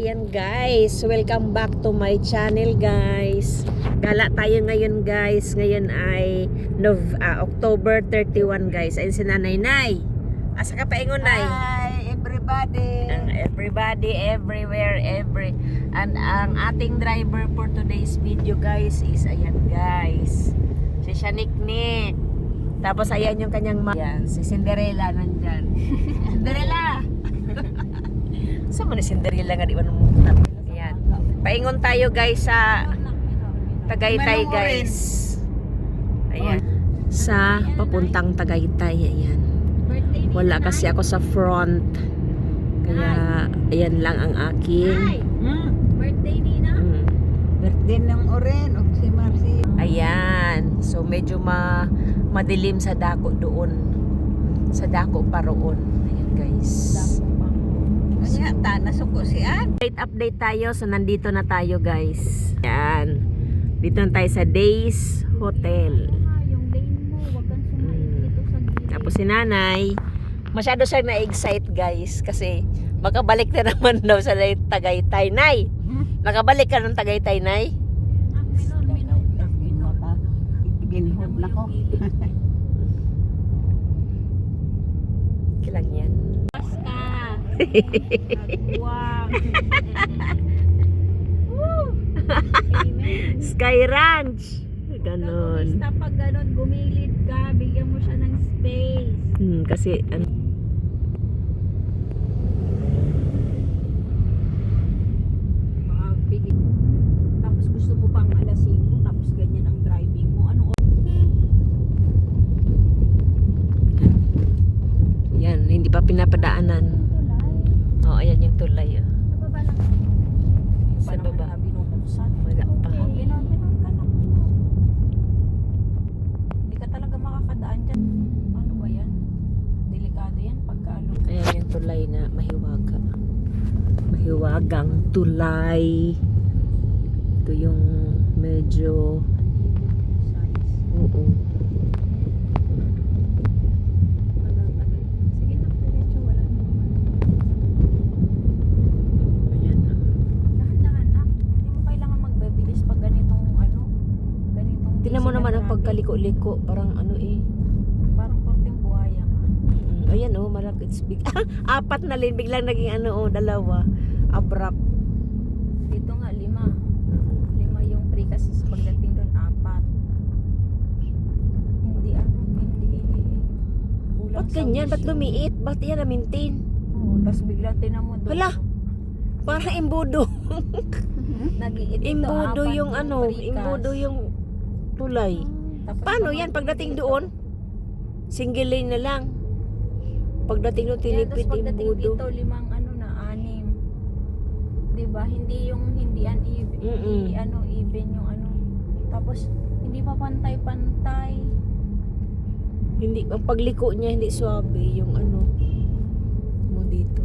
ayan guys. Welcome back to my channel guys. Gala tayo ngayon guys. Ngayon ay Nov ah, October 31 guys. Ayun si Nanay Nay. Asa ka paingon Nay? Hi, everybody. Ang everybody, everywhere, every and ang ating driver for today's video guys is ayan guys. Si Shaniknik. Tapos ayan yung kanyang ma- Yan, si Cinderella nandyan. Saan mo ni Cinderella nga di ba nung Ayan. Paingon tayo guys sa Tagaytay guys. Ayan. Sa papuntang Tagaytay. Ayan. Wala kasi ako sa front. Kaya ayan lang ang aking. Hmm. Birthday Nina. Mm. Birthday ng Oren, o si Marcy. Ayan. So medyo ma madilim sa dako doon. Sa dako pa roon. Ayan guys. Kanya, ta, nasuko si An. Update update tayo. So nandito na tayo guys. Ayan. Dito na tayo sa Days Hotel. Yung lane mo, wag kang sumait Mm. dito sa gilid. Tapos si nanay, masyado siya na-excite guys kasi makabalik na naman daw sa Tagaytay. Nay, nakabalik ka ng Tagaytay, Nay? Ah, ka. Ginhod na ko. Kilang yan. Sky Ranch. Ganon. Basta pag ganon, gumilid ka, bigyan mo siya ng space. Hmm, kasi an Makapigil. Tapos gusto mo pang alas 5, tapos ganyan ang driving mo. Ano yan, hindi pa pinapadaanan. Oh, ayan yung tulay. Oh. Nababa lang. Sa baba. na binubuksan. Wala pa. Okay. Binon, binon ka na. Hindi ka talaga makakadaan dyan. Ano ba yan? Delikado yan pagka ano. Ayan yung tulay na mahiwaga. Mahiwagang tulay. Ito yung medyo oo. Tagal-tagal. Sige na, diretso. Wala naman. Ayan. Dahan-dahan na. Hindi mo kailangan magbibilis pag ganitong ano. Ganitong Tingnan mo busy na pagkaliko-liko. Parang ano eh. Parang korteng buhaya nga. Mm, Ayan oh, malaki. It's big. Apat na lane. Biglang naging ano oh, dalawa. Abrupt. Dito nga, lima. Lima yung free kasi sa pagdating doon, apat. Hindi ano, hindi kulang Ba't ganyan? Ba't lumiit? Ba't yan na-maintain? Oo, tapos bigla tinan mo doon. Hala! Parang imbudo. Nag-iit ito, Imbudo apat yung ano, imbudo yung tulay. Tapos Paano yan pagdating doon? Single lane na lang. Pagdating doon, tinipid pagdating imbudo. dito, limang ano na, anim. Diba? Hindi yung hindi uneven, Mm-mm. hindi ano, even yung ano. Tapos, hindi pa pantay-pantay. Hindi, ang pagliko niya hindi swabe yung ano mo dito.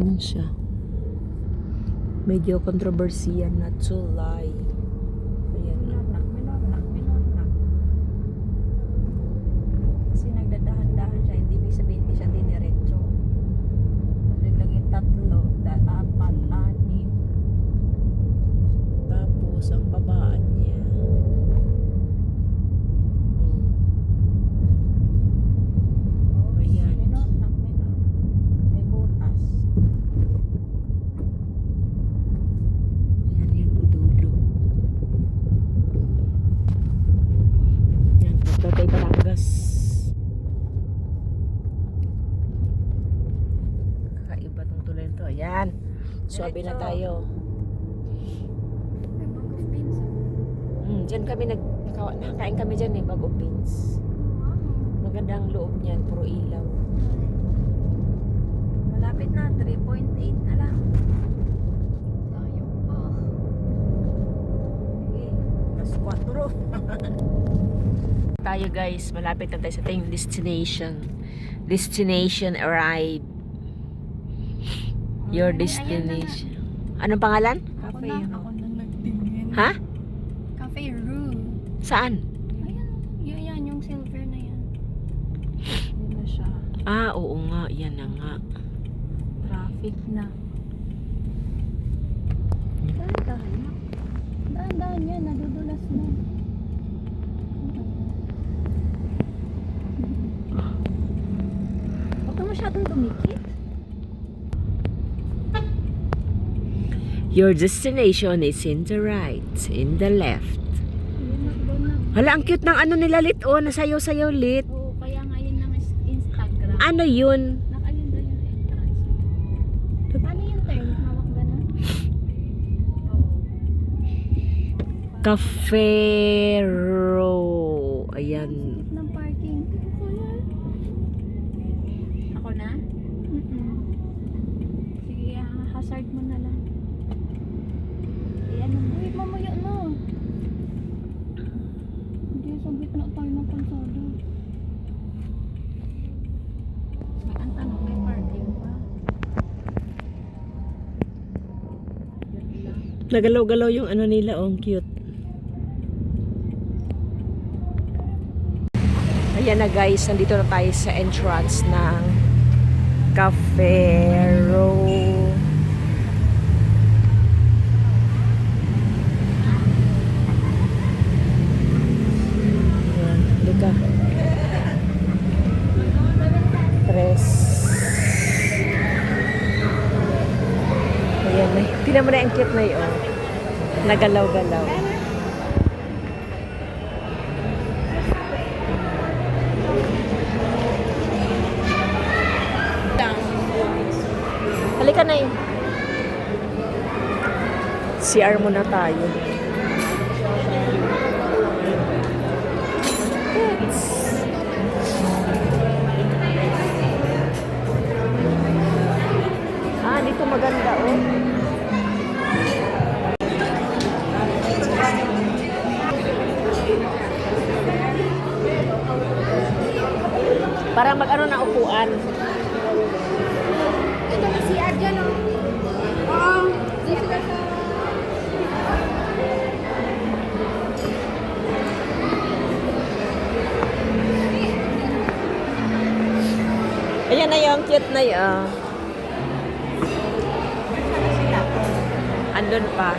Ano siya? Medyo kontrobersiyan na tulay. Ayan. Kasi nagdadahan-dahan siya, hindi ibig sabihin hindi siya diniretso. Yung tatlo, apat, anim. Tapos, ang babaan niya. Oh, Ayan. Minor na, minor. May butas. Ayan yung dulo. Yan, punta tayo Batangas. Kakaiba tong tulay nito. Ayan. Swabe na tayo. May bag of beans. Mm, diyan kami nag naka- nakakain kami diyan eh, bago beans. Maganda ang loob niyan, puro ilaw. Malapit na, 3.8 na lang. Tayo pa. Sige, mas 4. Tayo guys, malapit na tayo sa ating destination. Destination arrive. Your destination. Anong pangalan? Cafe nagtingin. Ha? Cafe Room. Saan? Ayan, yun yan, yung silver na yan. Yun na siya. Ah, oo nga. Yan na nga. Traffic na. Dahan-dahan na. Dahan-dahan yan, nadudulas na. Huwag ka masyadong dumikit. Your destination is in the right, in the left. Na. Hala, ang cute ng ano nila lit. Oh, nasayaw-sayaw lit. Oo, kaya nga yun ng Instagram. Ano yun? Nakayun daw yung entrance. Paano yung turn? Hawak ganun? Oo. Cafero. Ayan. Sakit ng parking. Ako na? Mm-mm. Sige, ah, hazard mo na lang. Ayan, uy, mamaya na. Hindi, sa gitna tayo ng kalsada. May ang tanong, may parking ba? Yun lang. Nagalaw-galaw yung ano nila. Oh, cute. Ayan na guys, nandito na tayo sa entrance ng Cafero. Ayan, halika. Tres. Ayan na. Tingnan mo na ang cute na yun. Nagalaw-galaw. Halika na eh. CR muna tayo. Ah, dito maganda oh. Para mag-ano na upuan. Ito na si Adjan, oh. Oo. Di sila sa... Ayan na yung cute na yun. Andun pa.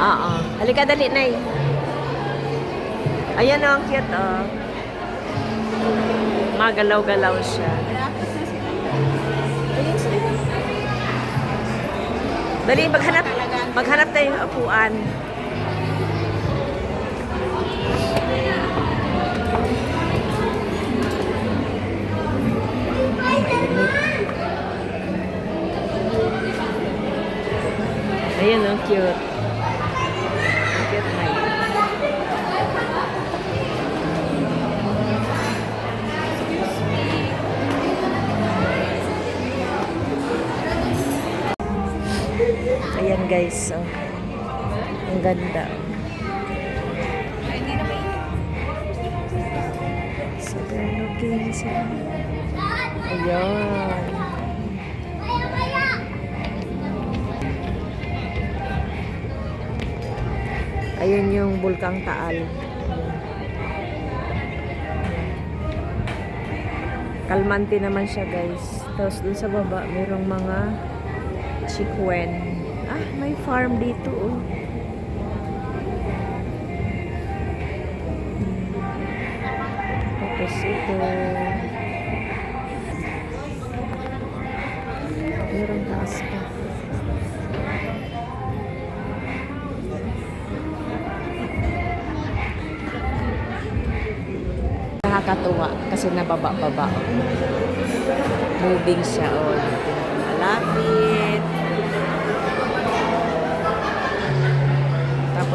Oo. Halika dali na Ayan o, ang cute oh. Magalaw-galaw siya. Dali, maghanap. Maghanap tayo ng upuan. Ayan ang cute. Ayan guys, oh. Ang ganda. So they're looking sa... Ayan. Ayun yung Bulkang Taal. Kalmante naman siya guys. Tapos dun sa baba, mayroong mga chikwen. May farm dito oh. Tapos ito. Mayroong taas pa. Nakakatuwa kasi nababa-baba. Moving siya oh. Malapit.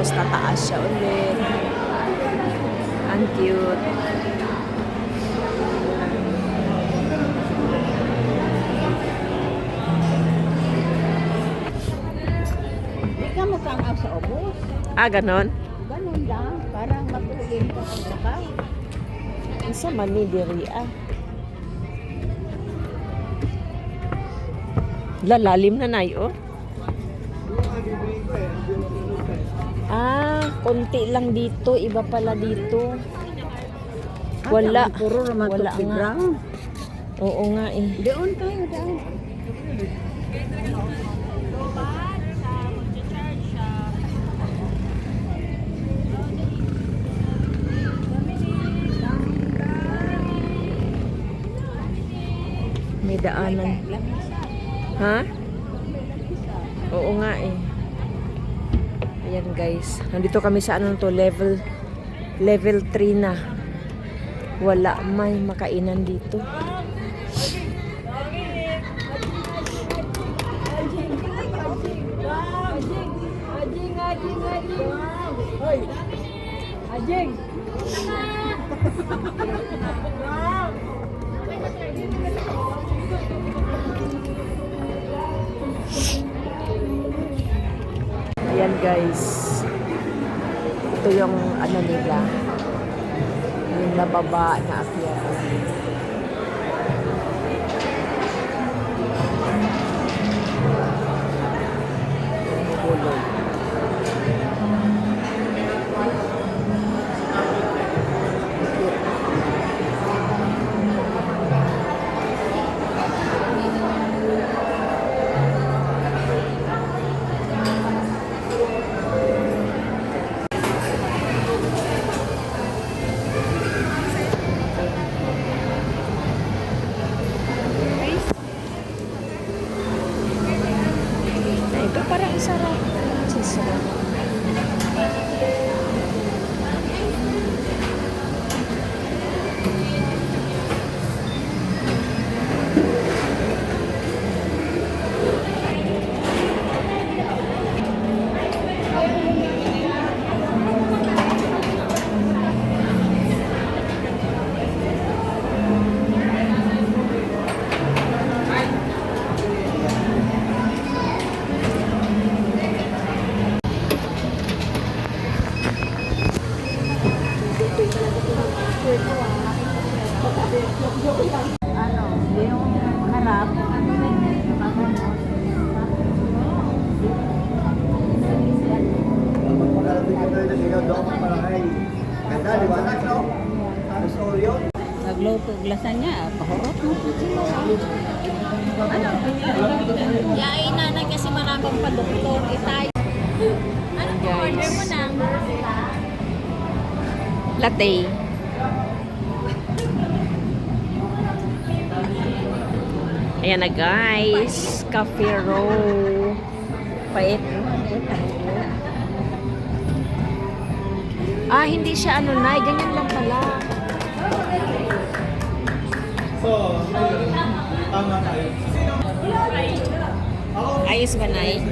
Tapos tataas siya ulit. Ang cute. Di ka mukhang sa obos. Ah, ganon? Ganun lang. Parang matulin ka sa baka. Isa man ni diri ah. Lalalim na nay oh. Ah, konti lang dito, iba pala dito. Wala. Puro naman Wala nga. Oo nga eh. Doon tayo, doon. May daanan. Ha? Oo nga eh. Guys. Nandito kami sa ano to, level level 3 na. Wala may makainan dito. Ayan guys. Ito yung ano nila. Yung nababa na akyat. Kulog. Na Ano, yung harap. Ganda, liwanag, no? Tapos Oreo. Nagluto glasan niya, pahurot mo po sila. Ano? Yain nanay kasi maraming pa-doktor. Itay. Ano po order mo na? Latte. Ayan na guys. Cafe row. Pait. Ah, hindi siya ano na. Ganyan lang pala. So, tama tayo. Ayos ba, Nay?